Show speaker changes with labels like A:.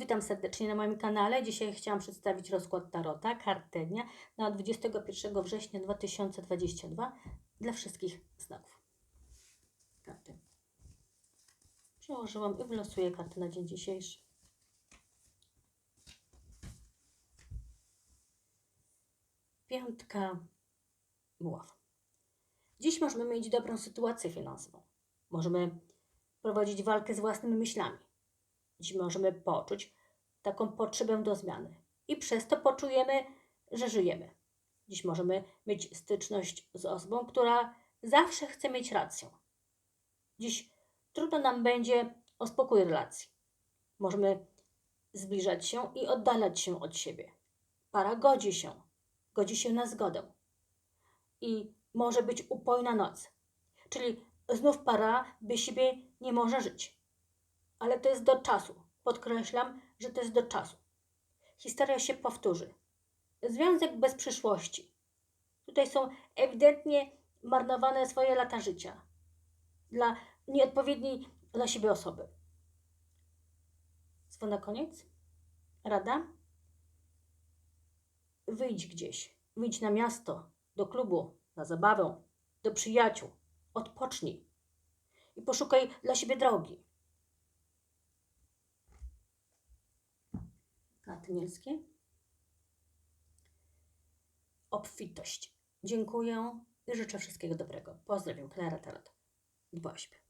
A: Witam serdecznie na moim kanale. Dzisiaj chciałam przedstawić rozkład Tarota, kartę dnia na 21 września 2022 dla wszystkich znaków. Karty. Przełożyłam i wylosuję karty na dzień dzisiejszy. Piątka buław. Dziś możemy mieć dobrą sytuację finansową. Możemy prowadzić walkę z własnymi myślami. Dziś możemy poczuć taką potrzebę do zmiany i przez to poczujemy, że żyjemy. Dziś możemy mieć styczność z osobą, która zawsze chce mieć rację. Dziś trudno nam będzie o spokój relacji. Możemy zbliżać się i oddalać się od siebie. Para godzi się, godzi się na zgodę. I może być upojna noc. Czyli znów para bez siebie nie może żyć. Ale to jest do czasu. Podkreślam, że to jest do czasu. Historia się powtórzy. Związek bez przyszłości. Tutaj są ewidentnie marnowane swoje lata życia dla nieodpowiedniej dla siebie osoby. Co na koniec? Rada? Wyjdź gdzieś. Wyjdź na miasto, do klubu, na zabawę, do przyjaciół. Odpocznij i poszukaj dla siebie drogi. Karty nielskie. Obfitość. Dziękuję i życzę wszystkiego dobrego. Pozdrawiam, Klara Tarot. Siebie.